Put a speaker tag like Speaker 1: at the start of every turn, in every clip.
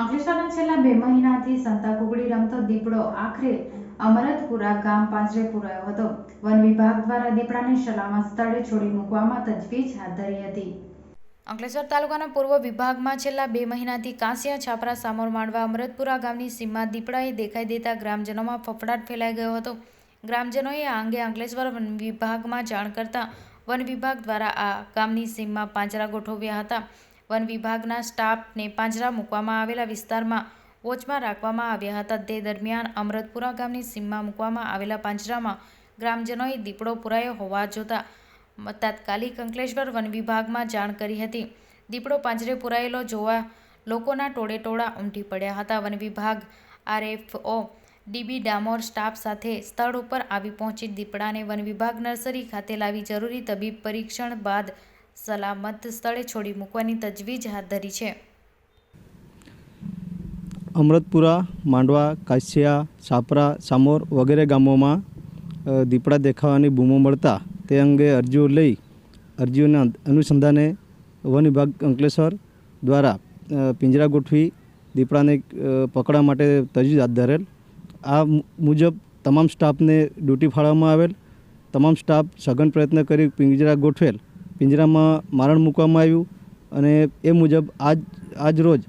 Speaker 1: અંકલેશ્વરના છેલ્લા બે મહિનાથી સંતા કુકડી રમતો દીપડો આખરે અમરતપુરા ગામ પાંજરે પુરાયો હતો. વન વિભાગ દ્વારા દીપડાને સલામત સ્થળે છોડી મૂકવામાં તજવીજ હાથ ધરી હતી. અંકલેશ્વર તાલુકાના પૂર્વ વિભાગમાં છેલ્લા બે મહિનાથી કાંસિયા છાપરા સામોર માંડવા અમરતપુરા ગામની સીમમાં દીપડાએ દેખાઈ દેતા ગ્રામજનોમાં ફફડાટ ફેલાઈ ગયો હતો. ગ્રામજનોએ આ અંગે અંકલેશ્વર વન વિભાગમાં જાણ કરતા વન વિભાગ દ્વારા આ ગામની સીમમાં પાંજરા ગોઠવ્યા હતા. વન વિભાગના સ્ટાફને પાંજરા મૂકવામાં આવેલા વિસ્તારમાં વોચમાં રાખવામાં આવ્યા હતા. તે દરમિયાન અમરતપુરા ગામની સીમમાં મૂકવામાં આવેલા પાંજરામાં ગ્રામજનોએ દીપડો પુરાયો હોવા જોતા તાત્કાલિક અંકલેશ્વર વન વિભાગમાં જાણ કરી હતી. દીપડો પાંજરે પુરાયેલો જોવા લોકોના ટોળે ટોળા ઉમટી પડ્યા હતા. વન વિભાગ આરએફઓ ડીબી ડામોર સ્ટાફ સાથે સ્થળ ઉપર આવી પહોંચી દીપડાને વન વિભાગ નર્સરી ખાતે લાવી જરૂરી તબીબ પરીક્ષણ બાદ સલામત સ્થળે છોડી મૂકવાની તજવીજ હાથ ધરી છે.
Speaker 2: અમૃતપુરા માંડવા, કાશિયા, સાપરા, સામોર વગેરે ગામોમાં દીપડા દેખાવાની બૂમો મળતા તે અંગે અરજીઓ લઈ અરજીઓના અનુસંધાને વન વિભાગ અંકલેશ્વર દ્વારા પિંજરા ગોઠવી દીપડાને પકડવા માટે તજવીજ હાથ ધરેલ. આ મુજબ તમામ સ્ટાફને ડ્યુટી ફાળવવામાં આવેલ. તમામ સ્ટાફ સઘન પ્રયત્ન કરી પિંજરા ગોઠવેલ. પિંજરામાં મારણ મૂકવામાં આવ્યું અને એ મુજબ આજ આજ રોજ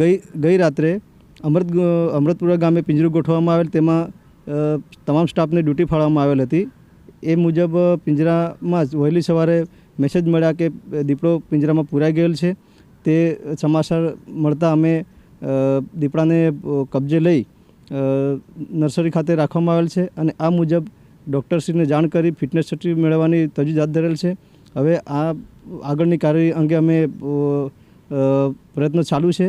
Speaker 2: ગઈ ગઈ રાત્રે અમૃત અમૃતપુરા ગામે પિંજરું ગોઠવવામાં આવેલ તેમાં તમામ સ્ટાફને ડ્યુટી ફાળવવામાં આવેલ હતી. એ મુજબ પિંજરામાં જ વહેલી સવારે મેસેજ મળ્યા કે દીપડો પિંજરામાં પુરાઈ ગયેલ છે. તે સમાચાર મળતા અમે દીપડાને કબજે લઈ નર્સરી ખાતે રાખવામાં આવેલ છે અને આ મુજબ ડૉક્ટરશ્રીને જાણ કરી ફિટનેસ સર્ટિફિકેટ મેળવવાની તજવીજ હાથ ધરેલ છે. હવે આ આગળની કાર્યવાહી અંગે અમે અ, ચાલુ છે.